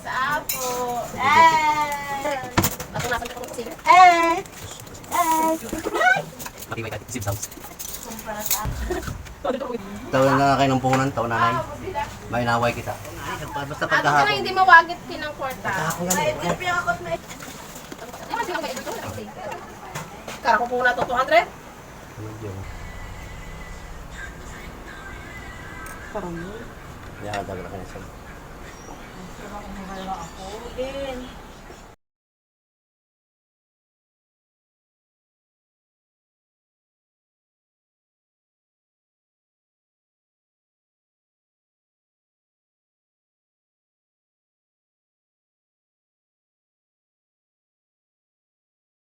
Sa apo. Eh. Ako nasan ko kasi. Eh. Eh. Matibay ka, sip sounds. Kumpara sa Tawag na kayo ng puhunan, tawa nanay. May inaway kita. Basta Ako ka na hindi mawagit pinang kwarta. Ako. Ay, tip yung ako na. Di ba silang ito? Kara ko po na to 200. Ya, dagat ako sa. Ako din.